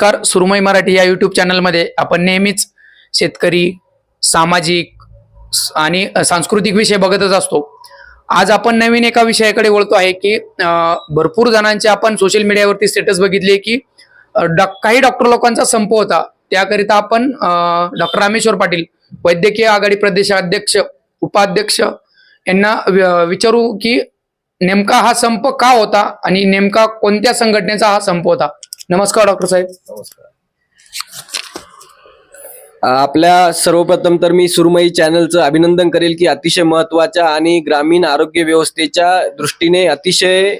नमस्कार सुरमई मराठी या यूट्यूब चॅनलमध्ये आपण नेहमीच शेतकरी सामाजिक आणि सांस्कृतिक विषय बघतच असतो. आज आपण नवीन एका विषयाकडे वळतो आहे की भरपूर जणांचे आपण सोशल मीडियावरती स्टेटस बघितले की डॉ काही डॉक्टर लोकांचा संप होता. त्याकरिता आपण डॉक्टर रामेश्वर पाटील वैद्यकीय आघाडी प्रदेशाध्यक्ष उपाध्यक्ष यांना विचारू की नेमका हा संप का होता आणि नेमका कोणत्या संघटनेचा हा संप होता. नमस्कार डॉक्टर साहेब. आपल्या सर्वप्रथम तर मी सुरमई चॅनलचं अभिनंदन करेल की अतिशय महत्त्वाच्या आणि ग्रामीण आरोग्य व्यवस्थेच्या दृष्टीने अतिशय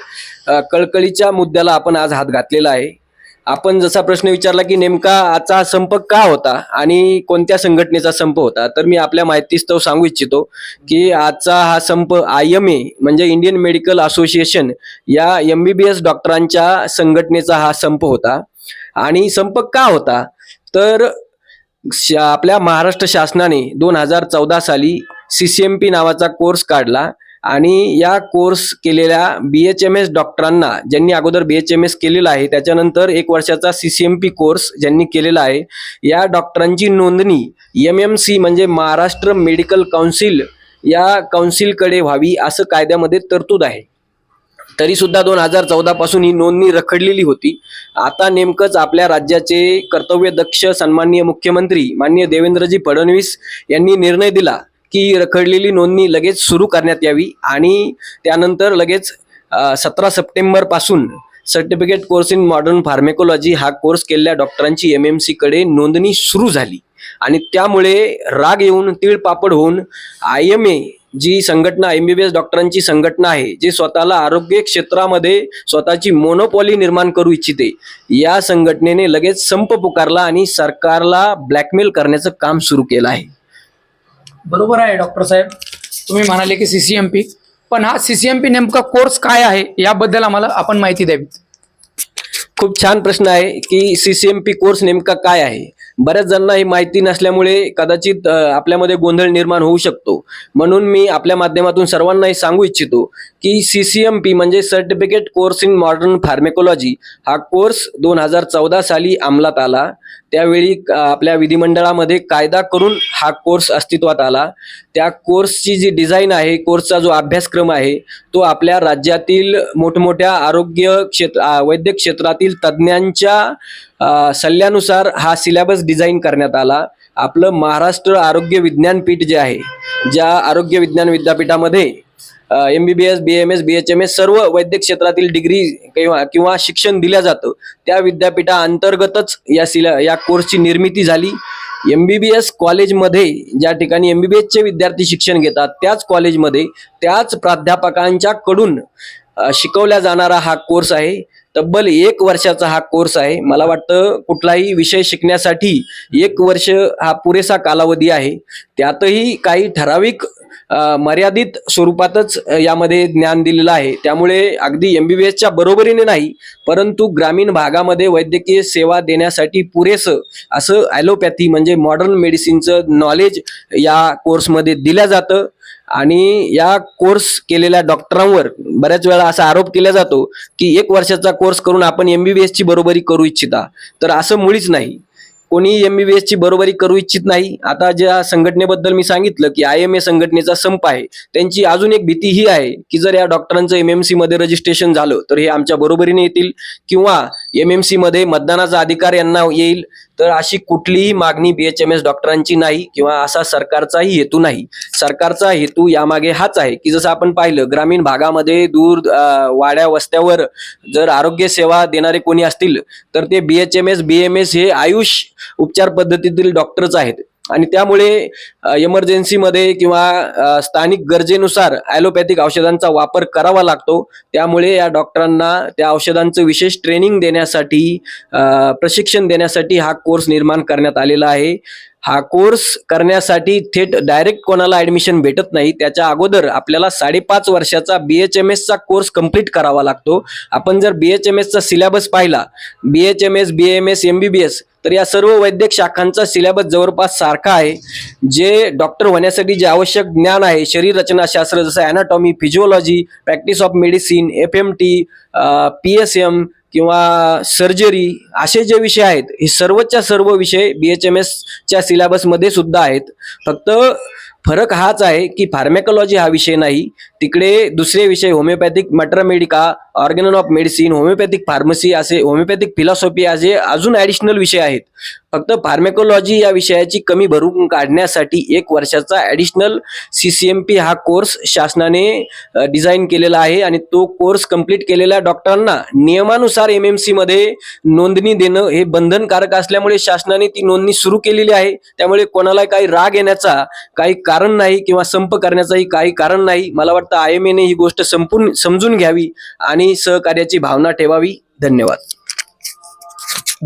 कळकळीच्या मुद्द्याला आपण आज हात घातलेला आहे. आपण जसा प्रश्न विचारला की नेमका आजचा हा संप का होता आणि कोणत्या संघटनेचा संप होता तर मी आपल्या माहितीस्तव सांगू इच्छितो की आजचा हा संप आय एम ए म्हणजे इंडियन मेडिकल असोसिएशन या एम बी बी एस डॉक्टरांच्या संघटनेचा हा संप होता. आणि संप का होता? तर श- आपल्या महाराष्ट्र शासनाने दोन हजार चौदा साली सी सी एम पी नावाचा कोर्स काढला. आणि या कोर्स केलेल्या बी एच एम एस डॉक्टरांना ज्यांनी अगोदर बी एच एम एस केलेला आहे त्याच्यानंतर एक वर्षाचा C C M P course ज्यांनी केलेला आहे या डॉक्टरांची नोंदणी एम एम सी म्हणजे महाराष्ट्र मेडिकल काउन्सिल या काउन्सिलकडे व्हावी असं कायद्यामध्ये तरतूद आहे. तरीसुद्धा दोन हजार चौदापासून ही नोंदणी रखडलेली होती. आता नेमकंच आपल्या राज्याचे कर्तव्यदक्ष सन्माननीय मुख्यमंत्री माननीय देवेंद्रजी फडणवीस यांनी निर्णय दिला. की रखडलेली नोंदणी लगेच सुरू करण्यात यावी आणि त्यानंतर लगेच सतरा सप्टेंबरपासून certificate course in modern pharmacology हा कोर्स केलेल्या डॉक्टरांची एम एम सीकडे नोंदणी सुरू झाली. आणि त्यामुळे राग येऊन तीळपापड होऊन आय एम ए जी संघटना एम बी बी एस डॉक्टरांची संघटना आहे जी स्वतःला आरोग्य क्षेत्रामध्ये स्वतःची मोनोपॉली निर्माण करू इच्छिते या संघटनेने लगेच संप पुकारला आणि सरकारला ब्लॅकमेल करण्याचं काम सुरू केलं आहे. बरोबर आहे डॉक्टर साहेब. तुम्ही म्हणाले की सीसीएमपी पण हा सीसीएमपी नेमका कोर्स काय आहे याबद्दल आम्हाला आपण माहिती द्यावी. खूप छान प्रश्न आहे की सीसीएमपी कोर्स नेमका काय आहे? बऱ्याच जणांना ही माहिती नसल्यामुळे कदाचित आपल्यामध्ये गोंधळ निर्माण होऊ शकतो. म्हणून मी आपल्या माध्यमातून सर्वांना हे सांगू इच्छितो की सी सी एम पी म्हणजे certificate course in modern pharmacology हा कोर्स दोन हजार चौदा साली अंमलात आला. त्यावेळी आपल्या विधिमंडळामध्ये कायदा करून हा कोर्स अस्तित्वात आला. त्या कोर्सची जी डिझाईन आहे कोर्सचा जो अभ्यासक्रम आहे तो आपल्या राज्यातील मोठमोठ्या आरोग्य क्षेत्र वैद्यक क्षेत्रातील तज्ज्ञांच्या सल्ल्यानुसार हा सिलेबस डिझाईन करण्यात आला. आपलं महाराष्ट्र आरोग्य विज्ञानपीठ जे आहे ज्या आरोग्य विज्ञान विद्यापीठामध्ये M B B S B M S B H M S सर्व वैद्यक क्षेत्रातील डिग्री किंवा किंवा शिक्षण दिल्या जातं. त्या विद्यापीठाअंतर्गतच या सिला या कोर्सची निर्मिती झाली. एम बी बी एस कॉलेजमध्ये ज्या ठिकाणी एम बी बी एसचे विद्यार्थी शिक्षण घेतात त्याच कॉलेजमध्ये त्याच प्राध्यापकांच्याकडून कडून शिकवल्या जाणारा हा कोर्स आहे. तब्बल एक वर्षाचा हा कोर्स आहे. मला वाटतं कुठलाही विषय शिकण्यासाठी एक वर्ष हा पुरेसा कालावधी आहे. त्यातही काही ठराविक मर्यादित स्वरूपातच यामध्ये ज्ञान दिलेलं आहे. त्यामुळे अगदी एम बी बी एसच्या बरोबरीने नाही परंतु ग्रामीण भागामध्ये वैद्यकीय सेवा देण्यासाठी पुरेसं असं ॲलोपॅथी म्हणजे मॉडर्न मेडिसिनचं नॉलेज या कोर्समध्ये दिलं जातं. आणि या कोर्स केलेल्या डॉक्टरांवर बऱ्याच वेळा असा आरोप केला जातो की एक वर्षाचा कोर्स करून आपण एम बी बी एसची बरोबरी करू इच्छिता. तर असं मुळीच नाही. कोणी एम बी बी एसची बरोबरी करू इच्छित नाही. आता ज्या संघटनेबद्दल मी सांगितलं की आय एम ए संघटनेचा संप आहे त्यांची अजून एक भीती ही आहे की जर या डॉक्टरांचं एम एम सीमध्ये रजिस्ट्रेशन झालं तर हे आमच्या बरोबरीने येतील किंवा एम एम सी मध्ये मतदानाचा अधिकार यांना येईल. तर अशी कुठलीही मागणी बी एच एम एस डॉक्टरांची नाही किंवा असा सरकारचाही हेतू नाही. सरकारचा हेतू यामागे हाच आहे की जसं आपण पाहिलं ग्रामीण भागामध्ये दूर वाड्या वस्त्यावर जर आरोग्य सेवा देणारे कोणी असतील तर ते B H M S B M S हे आयुष उपचार पद्धतीतील डॉक्टरच आहेत. आणि त्यामुळे इमर्जन्सीमध्ये किंवा स्थानिक गरजेनुसार ॲलोपॅथिक औषधांचा वापर करावा लागतो. त्यामुळे या डॉक्टरांना त्या औषधांचं विशेष ट्रेनिंग देण्यासाठी प्रशिक्षण देण्यासाठी हा कोर्स निर्माण करण्यात आलेला आहे. हा कोर्स करण्यासाठी थेट डायरेक्ट कोणाला ॲडमिशन भेटत नाही. त्याच्या अगोदर आपल्याला साडेपाच वर्षाचा बी एच एम एसचा कोर्स कंप्लीट करावा लागतो. आपण जर बी एच एम एसचा सिलेबस पाहिला B H M S B M S M B B S तर या सर्व वैद्यक शाखांचा सिलेबस जवळपास सारखा आहे. जे डॉक्टर होण्यासाठी जे आवश्यक ज्ञान आहे शरीर रचनाशास्त्र जसं anatomy physiology practice of medicine F M T P S M किंवा सर्जरी असे जे विषय आहेत हे सर्वच्या सर्व विषय बी एच एम एसच्या सिलेबसमध्ये सुद्धा आहेत. फक्त फरक हाच आहे की फार्मॅकॉलॉजी हा विषय नाही तिकडे दुसरे विषय homeopathic materia medica organon of medicine homeopathic pharmacy असे होमिओपॅथिक फिलॉसॉफी असे अजून ॲडिशनल विषय आहेत. फक्त फार्मेकोलॉजी या विषयाची कमी भरून काढण्यासाठी एक वर्षाचा additional C C M P हा कोर्स शासनाने डिझाईन केलेला आहे आणि तो कोर्स कंप्लीट केलेल्या डॉक्टरांना नियमानुसार एम एम सी मध्ये नोंदणी देणं हे बंधनकारक असल्यामुळे शासनाने ती नोंदणी सुरू केलेली आहे. त्यामुळे कोणाला काही राग येण्याचा काही कारण नाही किंवा संप करण्याचाही काही कारण नाही. मला वाटतं आय एम एने ही गोष्ट संपूर्ण समजून घ्यावी आणि सहकार्याची भावना ठेवावी. धन्यवाद.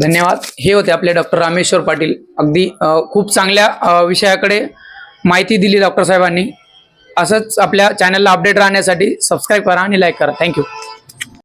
धन्यवाद. हे होते आपले डॉक्टर रामेश्वर पाटील. अगदी खूप चांगल्या विषयाकडे माहिती दिली डॉक्टर साहेबांनी. असंच आपल्या चॅनलला अपडेट राहण्यासाठी सबस्क्राईब करा आणि लाईक करा. थँक्यू